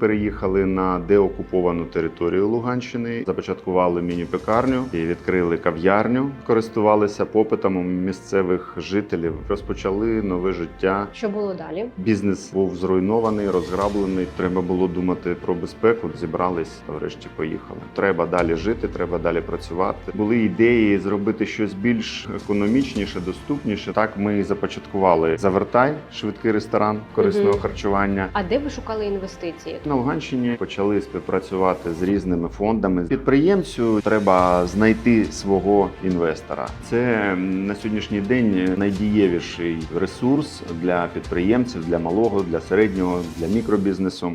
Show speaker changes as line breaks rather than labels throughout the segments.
Переїхали на деокуповану територію Луганщини, започаткували міні-пекарню і відкрили кав'ярню, користувалися попитом місцевих жителів, розпочали нове життя.
Що було далі?
Бізнес був зруйнований, розграблений. Треба було думати про безпеку. Зібрались, врешті поїхали. Треба далі жити, треба далі працювати. Були ідеї зробити щось більш економічніше, доступніше. Так ми і започаткували завертай, швидкий ресторан корисного
Мгм.
харчування.
А де ви шукали інвестиції?
На Луганщині почали співпрацювати з різними фондами. Підприємцю треба знайти свого інвестора. Це на сьогоднішній день найдієвіший ресурс для підприємців, для малого, для середнього, для мікробізнесу.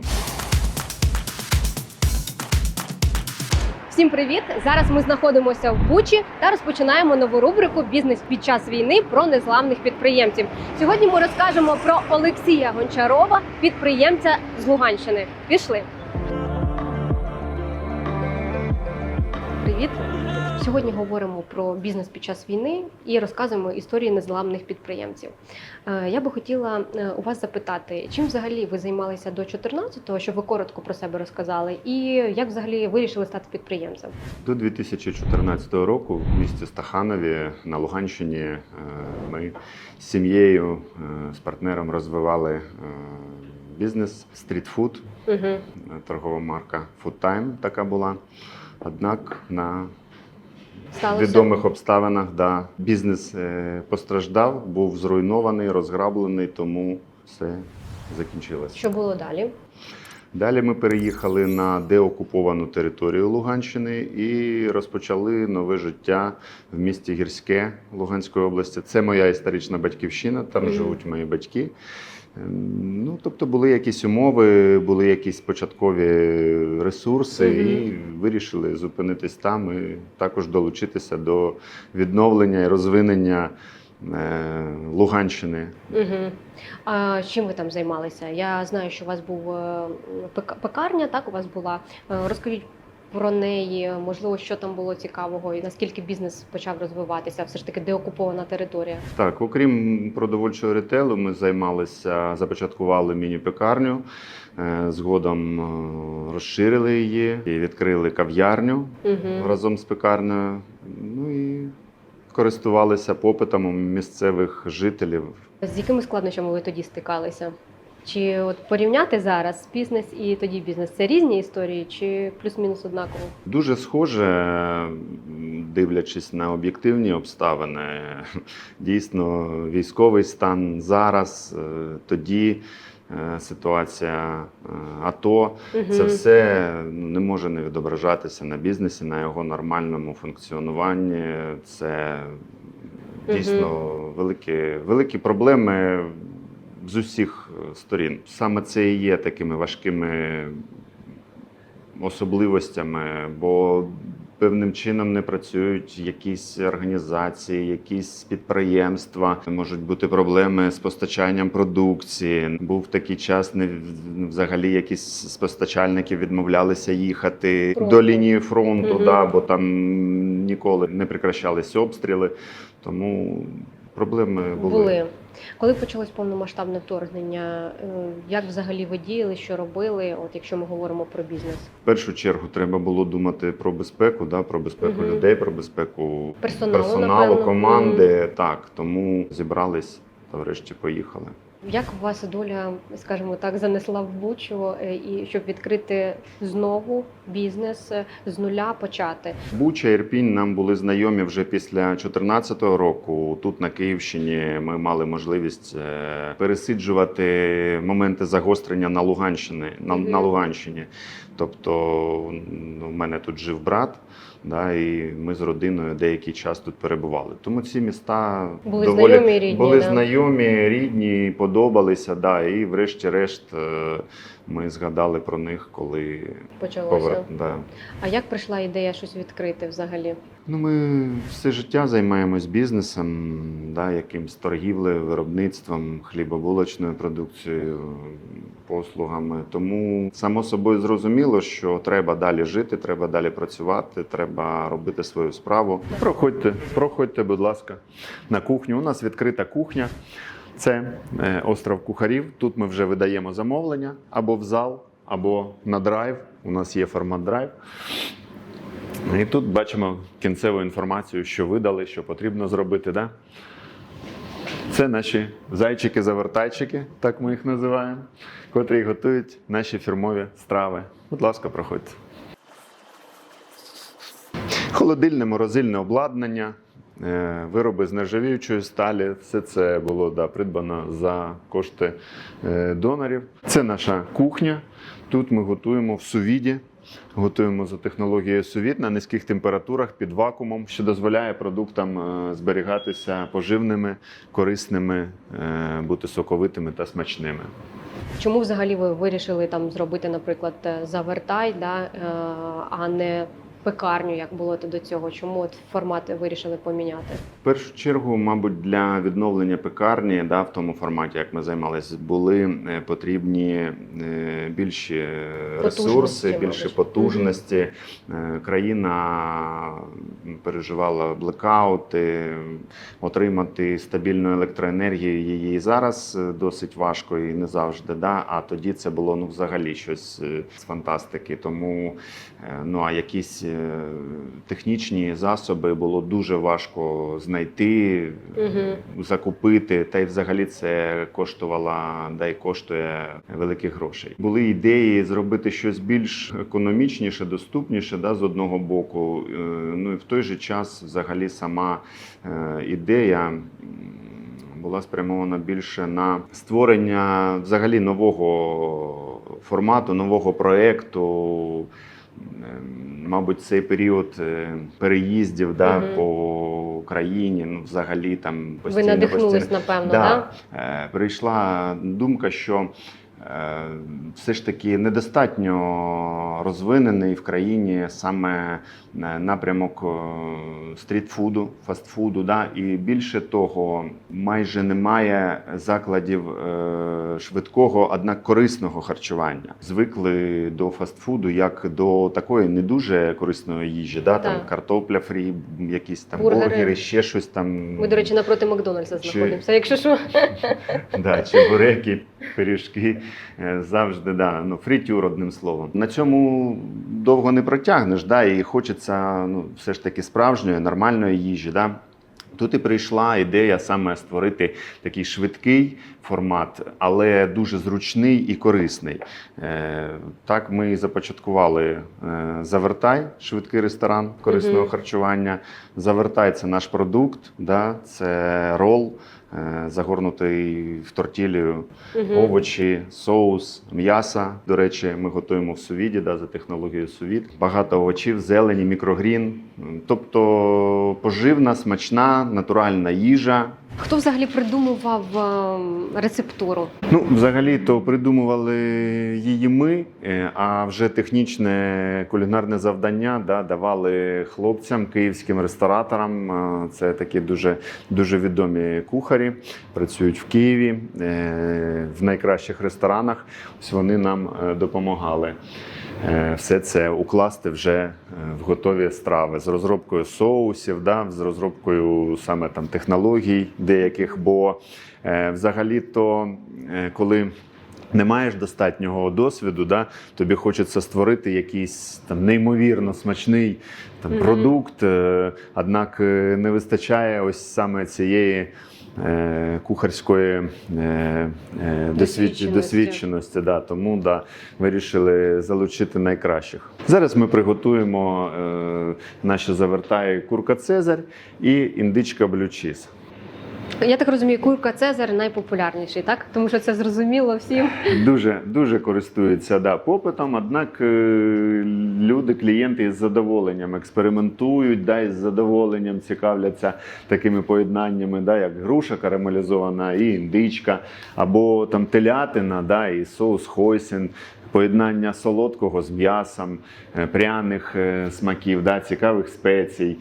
Всім привіт! Зараз ми знаходимося в Бучі та розпочинаємо нову рубрику Бізнес під час війни про незламних підприємців. Сьогодні ми розкажемо про Олексія Гончарова, підприємця з Луганщини. Пішли. Привіт! Сьогодні говоримо про бізнес під час війни і розказуємо історії незламних підприємців. Е, Я би хотіла е, у вас запитати, чим взагалі ви займалися до 14-го, щоб ви коротко про себе розказали, і як взагалі вирішили стати підприємцем?
До 2014 року в місті Стаханові на Луганщині е, ми з сім'єю з партнером розвивали бізнес стрітфуд.
Угу.
торгова марка Food Time така була. Однак на
Сталося
відомих обставинах да, бізнес е, постраждав, був зруйнований, розграблений, тому все закінчилося.
що було далі?
Далі ми переїхали на деокуповану територію Луганщини і розпочали нове життя в місті Гірське Луганської області. Це моя історична батьківщина, там
Мгм.
живуть мої батьки. Ем, Ну, тобто були якісь умови, були якісь початкові ресурси,
Мгм.
і вирішили зупинитись там і також долучитися до відновлення і розвинення е, Луганщини.
Угу. А чим ви там займалися? Я знаю, що у вас був е, пекарня, так у вас була. Е, Розкажіть про неї, можливо, що там було цікавого, і наскільки бізнес почав розвиватися, все ж таки деокупована територія.
Так, окрім продовольчого ретейлу, ми займалися, започаткували міні-пекарню. е, Згодом е, розширили її і відкрили кав'ярню
Угу.
разом з пекарнею. Ну і користувалися попитом місцевих жителів.
З якими складнощами ви тоді стикалися? Чи от порівняти зараз бізнес і тоді бізнес це різні історії, чи плюс-мінус однаково?
Дуже схоже, дивлячись на об'єктивні обставини. Дійсно, військовий стан зараз, е, тоді е, ситуація е, АТО. Це все ну, не може не відображатися на бізнесі, на його нормальному функціонуванні. Це дійсно великі, великі проблеми з усіх е, сторін. Саме це і є такими важкими особливостями, бо певним чином не працюють якісь організації, якісь підприємства. Можуть бути проблеми з постачанням продукції. Був такий час, не взагалі якісь з постачальників відмовлялися їхати
Фронту.
до лінії фронту,
Мгм.
да, бо там ніколи не прекращалися обстріли. Тому проблеми були.
Були. Коли почалось повномасштабне вторгнення, е, як взагалі ви діяли, що робили, от якщо ми говоримо про бізнес?
В першу чергу треба було думати про безпеку, да, про безпеку
угу.
людей, про безпеку
Персоналу,
персоналу команди. Так, тому зібрались та врешті поїхали.
Як вас доля, скажімо так, занесла в бучу, е, і щоб відкрити знову бізнес е, з нуля почати?
Буча, Ірпінь нам були знайомі вже після 2014 року. Тут на Київщині ми мали можливість е, пересиджувати моменти загострення на Луганщині. На,
Мгм.
на Луганщині. Тобто, ну, в мене тут жив брат. Да, і ми з родиною деякий час тут перебували. Тому ці міста
Були
доволі
знайомі рідні,
були
да?
знайомі, рідні, подобалися. Да, і врешті-решт е, ми згадали про них, коли
Почалося.
повер... да.
А як прийшла ідея щось відкрити взагалі?
Ну, ми все життя займаємось бізнесом, да, якимсь торгівлею, виробництвом, хлібобулочною продукцією, послугами. Тому само собою зрозуміло, що треба далі жити, треба далі працювати, треба робити свою справу. Проходьте, проходьте, будь ласка, на кухню. У нас відкрита кухня. Це е, остров кухарів. Тут ми вже видаємо замовлення або в зал, або на драйв. У нас є формат драйв. І тут бачимо кінцеву інформацію, що видали, що потрібно зробити. Да? Це наші зайчики-завертайчики, так ми їх називаємо, котрі готують наші фірмові страви. Будь ласка, проходьте. Холодильне морозильне обладнання, е, вироби з нержавіючої сталі. Все це було да, придбано за кошти е, донорів. Це наша кухня. Тут ми готуємо в сувіді. Готуємо за технологією сувіт на низьких температурах під вакуумом, що дозволяє продуктам е, зберігатися поживними, корисними, е, бути соковитими та смачними.
Чому взагалі ви вирішили там зробити, наприклад, завертай, да, е, а не пекарню, як було то до цього? Чому от формат вирішили поміняти?
В першу чергу, мабуть, для відновлення пекарні, да, в тому форматі, як ми займалися, були е, потрібні е, більші ресурси,
Потужності,
більше потужності. Е, Країна переживала блекаути, отримати стабільну електроенергію її зараз е, досить важко і не завжди. Да? А тоді це було ну, взагалі щось е, з фантастики. Тому е, ну, а якісь технічні засоби було дуже важко знайти,
Угу.
закупити. Та й взагалі це коштувало, да й коштує великих грошей. Були ідеї зробити щось більш економічніше, доступніше, да, з одного боку. Ну і в той же час, взагалі, сама е, ідея. Була спрямована більше на створення взагалі нового формату, нового проєкту. Ем, Мабуть, цей період е, переїздів да,
Мгм.
по країні, ну взагалі там
Ви надихнулись,
постійно.
напевно, да?
Да. Е, Прийшла думка, що все ж таки недостатньо розвинений в країні саме е, напрямок е, стрітфуду, фастфуду. Да? І більше того, майже немає закладів е, швидкого, однак корисного харчування. Звикли до фастфуду як до такої не дуже корисної їжі. Да? Там картопля фрі, якісь там
Бургери.
бургери, ще щось там.
Ми, до речі, напроти Макдональдса
Чи-
знаходимося. Якщо що,
Да, чебуреки, пиріжки е, завжди да, ну, фритюр, одним словом. На цьому довго не протягнеш, да, і хочеться ну, все ж таки справжньої, нормальної їжі. Да. Тут і прийшла ідея саме створити такий швидкий формат, але дуже зручний і корисний. Е, так ми і започаткували е, Завертай, швидкий ресторан корисного харчування. Завертай це наш продукт, да, це рол, загорнутий в тортілію
угу.
овочі, соус, м'ясо. До речі, ми готуємо в сувіді да, за технологією сувід. Багато овочів, зелені, мікрогрін. Тобто поживна, смачна, натуральна їжа.
Хто взагалі придумував ем, рецептуру?
Ну, взагалі, то придумували її ми, е, а вже технічне кулінарне завдання да, давали хлопцям, київським рестораторам. Е, Це такі дуже, дуже відомі кухарі, працюють в Києві е, в найкращих ресторанах. Ось вони нам е, допомагали. Е, Все це укласти вже е, в готові страви з розробкою соусів, да, з розробкою саме там технологій деяких. Бо е, взагалі-то, коли не маєш достатнього досвіду, да, тобі хочеться створити якийсь там неймовірно смачний там, продукт, однак не вистачає ось саме цієї. Е, Кухарської е, е.
Досвідченості.
досвідченості, да, тому да, вирішили залучити найкращих. Зараз ми приготуємо наші завертаї курка Цезарь і індичка блючіс.
Я так розумію, курка Цезар найпопулярніший, так? Тому що це зрозуміло всім.
Дуже дуже користуються да, попитом. Однак е, люди, клієнти із задоволенням експериментують, да, із задоволенням цікавляться такими поєднаннями, да, як груша карамелізована і індичка, або там телятина, да, і соус хойсін. Поєднання солодкого з м'ясом, е, пряних е, смаків, да, цікавих спецій,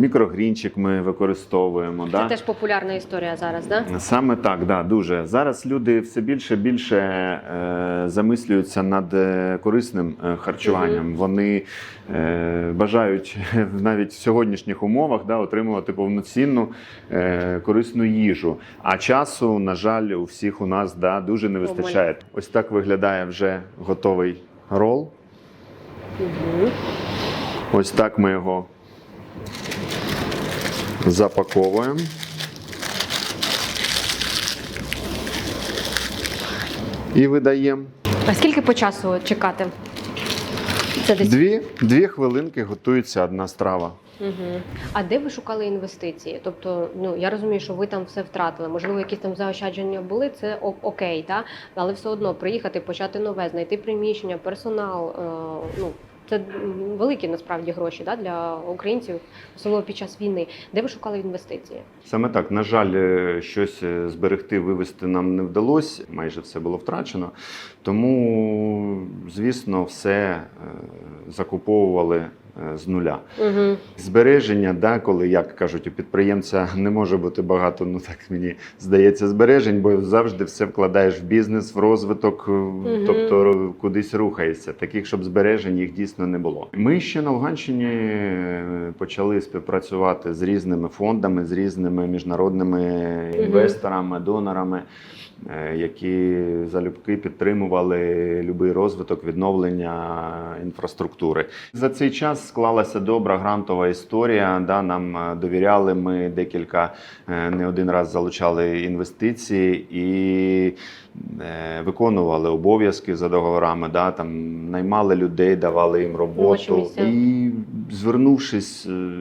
мікрогрінчик ми використовуємо. Да.
Теж популярна історія зараз, да?
Саме так, да, дуже. Зараз люди все більше більше е, замислюються над е, корисним е, харчуванням. Вони е, бажають навіть в сьогоднішніх умовах да, отримувати повноцінну е, корисну їжу. А часу, на жаль, у всіх у нас да, дуже не вистачає. Ось так виглядає вже готовий рол.
Угу.
Ось так ми його запаковуємо. І видаємо.
А скільки по часу чекати? Це десь.
Дві, дві хвилинки готується одна страва.
Угу. А де ви шукали інвестиції? Тобто, ну я розумію, що ви там все втратили. Можливо, якісь там заощадження були, це о- окей, та? але все одно приїхати, почати нове, знайти приміщення, персонал. Е, ну, це великі насправді гроші да, для українців, особливо під час війни. Де ви шукали інвестиції?
Саме так, на жаль, е, щось е, зберегти, вивести нам не вдалося, майже все було втрачено. Тому, звісно, все е, закуповували з нуля.
Угу.
Збереження, да, коли, як кажуть, у підприємця не може бути багато, ну так мені здається, збережень, бо завжди все вкладаєш в бізнес, в розвиток, е, тобто кудись рухаєшся. Таких, щоб збережень їх дійсно не було. Ми ще на Луганщині е, почали співпрацювати з різними фондами, з різними міжнародними інвесторами, донорами. Е, Які залюбки підтримували будь-який розвиток відновлення інфраструктури за цей час склалася добра грантова історія. Да, нам е, довіряли. Ми декілька е, не один раз залучали інвестиції і виконували обов'язки за договорами. Да, там наймали людей, давали їм роботу. І звернувшись е,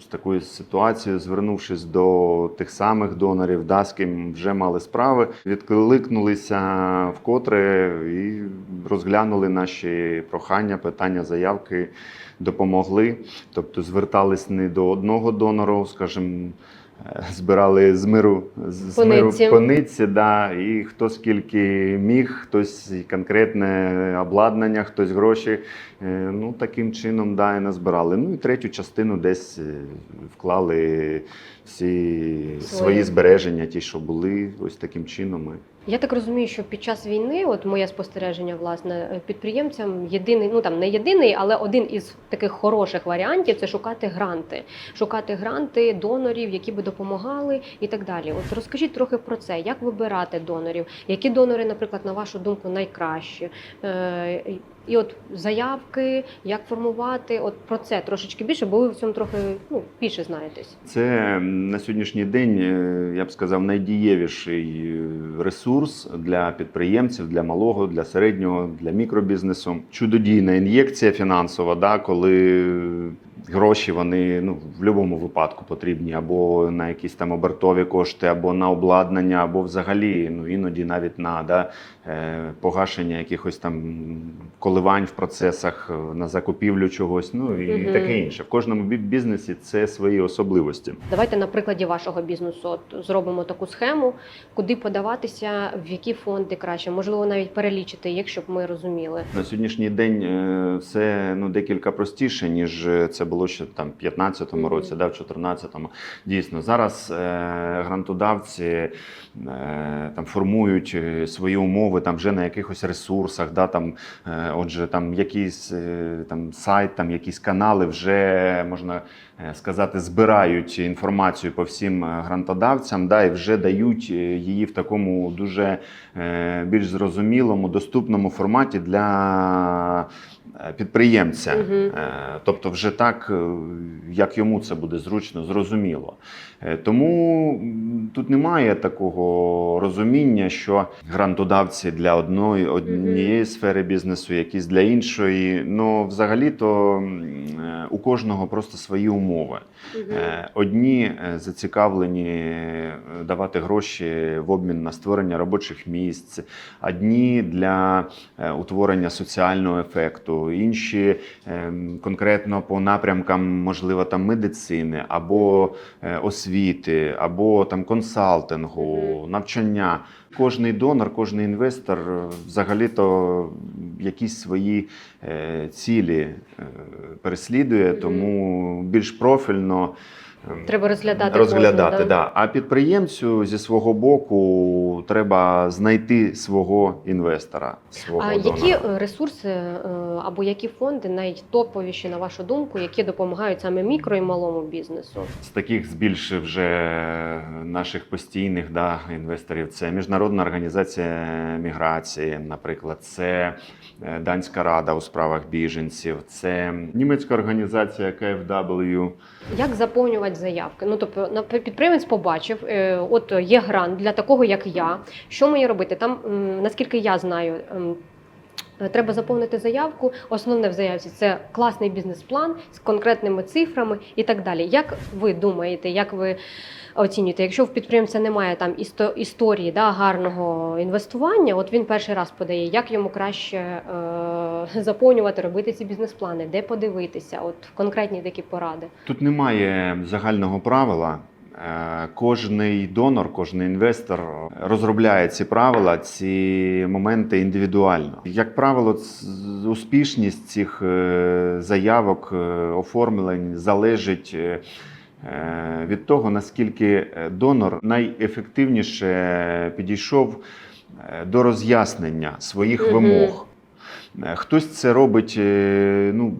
з такою ситуацією, звернувшись до тих самих донорів, да, з ким вже мали справи, відкликнулися вкотре і розглянули наші прохання, питання, заявки, допомогли. Тобто звертались не до одного донору, скажімо. Збирали з миру з з миру
пониці,
да, і хто скільки міг, хтось конкретне обладнання, хтось гроші. Е, Ну, таким чином да, і назбирали. Ну і третю частину десь е, вклали всі свої,
Свої.
збереження, ті, що були, ось таким чином.
Я так розумію, що під час війни, от моє спостереження, власне, підприємцям єдиний, ну там не єдиний, але один із таких хороших варіантів це шукати гранти, шукати гранти донорів, які би допомагали, і так далі. От розкажіть трохи про це, як вибирати донорів, які донори, наприклад, на вашу думку, найкращі. Е, і от заявки, як формувати, от про це трошечки більше, бо ви в цьому трохи ну, більше знаєтесь.
Це на сьогоднішній день, е, я б сказав, найдієвіший е, ресурс для підприємців, для малого, для середнього, для мікробізнесу. Чудодійна ін'єкція фінансова, да, коли гроші вони ну, в будь-якому випадку потрібні або на якісь там обертові кошти, або на обладнання, або взагалі ну, іноді навіть на да, е, погашення якихось там коливань в процесах, е, на закупівлю чогось, ну і
Мгм.
таке інше. В кожному бізнесі це свої особливості.
Давайте на прикладі вашого бізнесу от, зробимо таку схему, куди подаватися, в які фонди краще, можливо, навіть перелічити їх, щоб ми розуміли.
На сьогоднішній день е, все ну декілька простіше, ніж це було ще там в 15-му році, да, в 14-му. Дійсно, зараз е, грантодавці е, там формують е, свої умови там вже на якихось ресурсах, да, там, е, отже, там якийсь е, там сайт, там якісь канали вже можна е, сказати, збирають інформацію по всім е, грантодавцям, да, і вже дають її в такому дуже е, більш зрозумілому, доступному форматі для підприємця.
Мгм.
Е, Тобто, вже так, е, як йому це буде зручно, зрозуміло. Е, Тому тут немає такого розуміння, що грантодавці для одної однієї сфери бізнесу, якісь для іншої. Ну, взагалі-то е, у кожного просто свої умови. Е, Одні е, зацікавлені е, давати гроші в обмін на створення робочих місць, одні для е, утворення соціального ефекту, інші е, конкретно по напрямкам, можливо, там медицини або е, освіти, або там консалтингу, навчання. Кожний донор, кожний інвестор е, взагалі-то якісь свої е, цілі переслідує, тому більш профільно ем,
Треба розглядати
розглядати.
кожну,
да. А підприємцю зі свого боку треба знайти свого інвестора. Свого
А
донора.
які е, ресурси е, або які фонди найтоповіші, на вашу думку, які допомагають саме мікро і малому бізнесу?
З таких збільш вже наших постійних да, інвесторів це Міжнародна організація міграції, наприклад, це е, Данська рада у справах біженців, це німецька організація KFW.
Як заповнювати заявки? Ну тобто, підприємець побачив, е, от є грант для такого, як я. Що мені робити? Там, наскільки я знаю. Е, Треба заповнити заявку. Основне в заявці це класний бізнес-план з конкретними цифрами і так далі. Як ви думаєте, як ви оцінюєте, якщо в підприємця немає там істо- історії да, гарного інвестування, от він перший раз подає, як йому краще е, заповнювати, робити ці бізнес-плани, де подивитися? От конкретні такі поради.
Тут немає загального правила. Е, Кожний донор, кожен інвестор розробляє ці правила, ці моменти індивідуально. Як правило, успішність цих е, заявок, е, оформлень залежить від того, наскільки донор найефективніше підійшов до роз'яснення своїх вимог. Хтось це робить ну,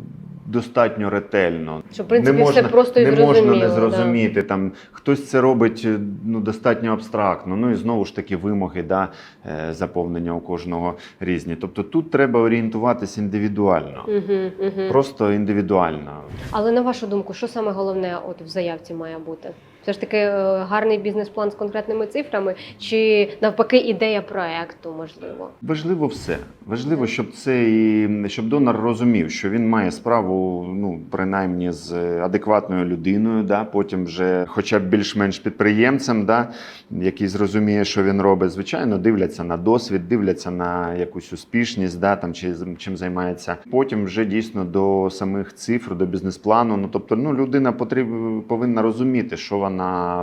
достатньо ретельно.
Що, в принципі, все просто і
не можна
не
не
да.
зрозуміти. Там, хтось це робить е, ну, достатньо абстрактно. Ну і знову ж таки вимоги да, е, заповнення у кожного різні. Тобто тут треба орієнтуватись індивідуально.
Угу, угу.
Просто індивідуально.
Але на вашу думку, що саме головне от в заявці має бути? Все ж таки е, гарний бізнес-план з конкретними цифрами, чи навпаки ідея проекту, можливо?
Важливо все. Важливо, щоб цей щоб донор розумів, що він має справу, ну принаймні з адекватною людиною, да, потім вже хоча б більш-менш підприємцем, да, який зрозуміє, що він робить. Звичайно, дивляться на досвід, дивляться на якусь успішність, да, там чи чим займається. Потім вже дійсно до самих цифр, до бізнес-плану. Ну тобто, ну людина потріб, повинна розуміти, що вона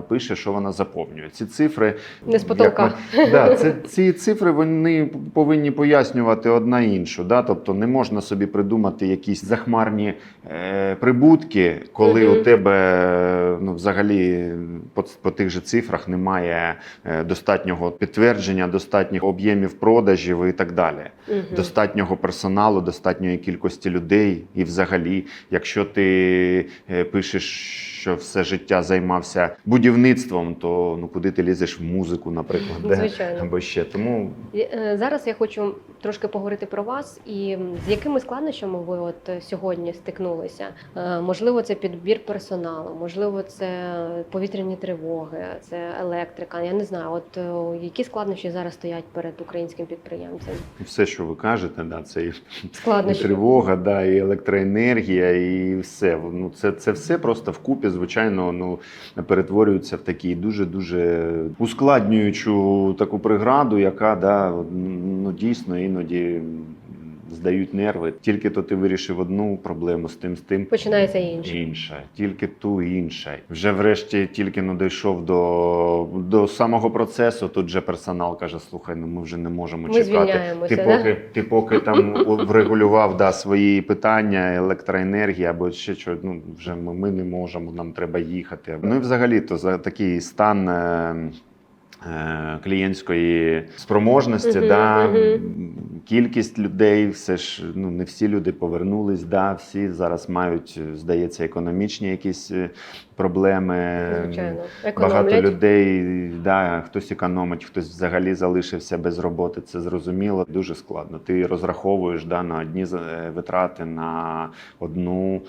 пише, що вона заповнює. Ці цифри
Не з потолка.
як ми- Да, це, ці цифри вони повинні пояснювати одна іншу. Да? Тобто не можна собі придумати якісь захмарні е, прибутки, коли
Мгм.
у тебе ну, взагалі по, по тих же цифрах немає е, достатнього підтвердження, достатніх об'ємів продажів і так далі.
Угу.
Достатнього персоналу, достатньої кількості людей. І взагалі, якщо ти е, пишеш, що все життя займався будівництвом, то ну куди ти лізеш в музику, наприклад, де?
Звичайно.
або ще. Тому
Е, Зараз я хочу трошки поговорити про вас і з якими складнощами ви от е, сьогодні стикнулися. Е, Можливо, це підбір персоналу, можливо, це повітряні тривоги, це електрика. Я не знаю, от е, які складнощі зараз стоять перед українським підприємцем.
все, що ви кажете, да, це і
Складнощі.
тривога, да, і електроенергія, і все. Ну це, це все просто вкупі, звичайно, ну перетворюється в такі дуже дуже ускладнюючу таку приграду, яка да, ну дійсно іноді здають нерви. Тільки то ти вирішив одну проблему з тим, з тим.
Починається інше.
Інша, тільки ту інша. Вже врешті тільки ну, дійшов до, до самого процесу. Тут же персонал каже: слухай, ну ми вже не можемо
Ми
чекати. Ти
да?
поки, ти поки там врегулював да, свої питання, електроенергія або ще що, ну вже ми, ми не можемо, нам треба їхати. Ну і взагалі то за такий стан. Е, Клієнтської спроможності,
Мгм,
да,
мгм.
кількість людей, все ж ну не всі люди повернулись. Да, всі зараз мають, здається, економічні якісь е, проблеми.
Звичайно,
Багато людей, да, хтось економить, хтось взагалі залишився без роботи. Це зрозуміло. Дуже складно. Ти розраховуєш да, на одні е, витрати на одну е,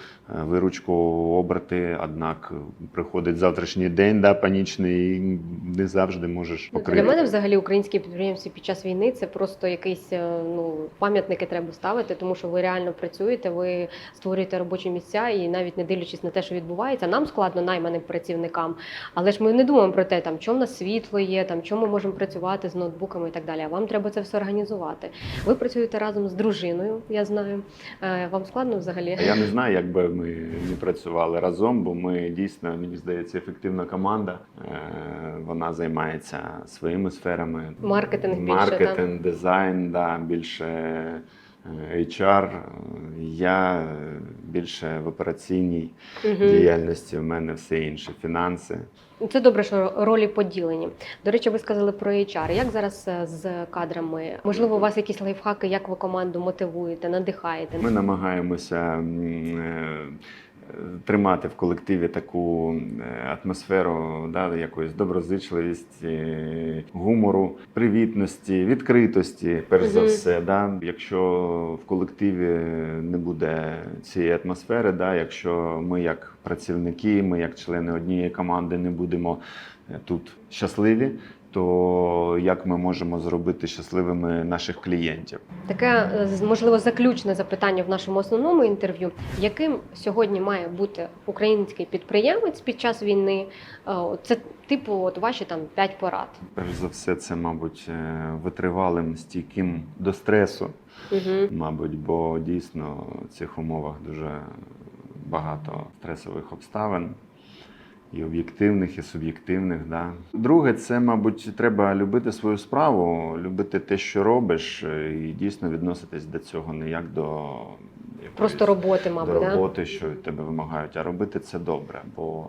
виручку оберти. Однак приходить завтрашній день, да, панічний, і не завжди можеш покрити.
Для мене взагалі українські підприємці під час війни це просто якийсь е, ну пам'ятники треба ставити, тому що ви реально працюєте, ви створюєте робочі місця, і навіть не дивлячись на те, що відбувається, нам складно найманим працівникам. Але ж ми не думаємо про те, там що в нас світло є, там що ми можемо працювати з ноутбуками і так далі. А вам треба це все організувати. Ви працюєте разом з дружиною, я знаю. Е, Вам складно взагалі?
Я не знаю, як би ми не працювали разом, бо ми дійсно, мені здається, ефективна команда. Е, Вона займається своїми сферами.
Маркетинг більше,
маркетинг, дизайн, да, більше HR. Я е, більше в операційній
угу.
діяльності. У мене все інше фінанси.
Це добре, що ролі поділені. До речі, ви сказали про HR. Як зараз е, з кадрами? Можливо, у вас якісь лайфхаки, як ви команду мотивуєте, надихаєте?
Ми намагаємося е, тримати в колективі таку е, атмосферу да, якоїсь доброзичливості, гумору, привітності, відкритості, перш за все. Да. Якщо в колективі не буде цієї атмосфери, да, якщо ми як працівники, ми як члени однієї команди не будемо е, тут щасливі. То як ми можемо зробити щасливими наших клієнтів?
Таке е, можливо заключне запитання в нашому основному інтерв'ю: яким сьогодні має бути український підприємець під час війни? Е, Це типу, от ваші там п'ять порад.
Перш за все, це, мабуть, е, витривалим, стійким до стресу,
Угу.
мабуть, бо дійсно в цих умовах дуже багато стресових обставин. І об'єктивних, і суб'єктивних. Да. Друге, це, мабуть, треба любити свою справу, любити те, що робиш, е, і дійсно відноситись до цього не як до якоїсь
Просто роботи,
до
мабуть, да?
роботи, що від тебе вимагають, а робити це добре, бо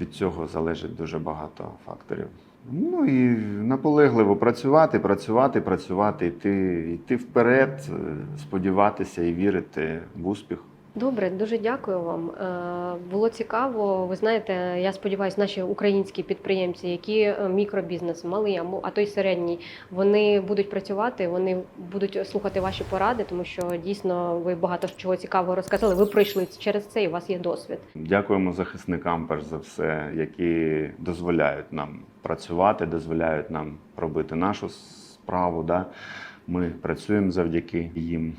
від цього залежить дуже багато факторів. Ну і наполегливо працювати, працювати, працювати, йти, йти вперед, е, сподіватися і вірити в успіх.
Добре, дуже дякую вам. Е, Було цікаво. Ви знаєте, я сподіваюся, наші українські підприємці, які е, мікробізнес, малий, а мо- а то й середній, вони будуть працювати, вони будуть слухати ваші поради, тому що дійсно ви багато чого цікавого розказали. Ви пройшли через це, і у вас є досвід.
Дякуємо захисникам, перш за все, які дозволяють нам працювати, дозволяють нам робити нашу справу. Да? Ми працюємо завдяки їм.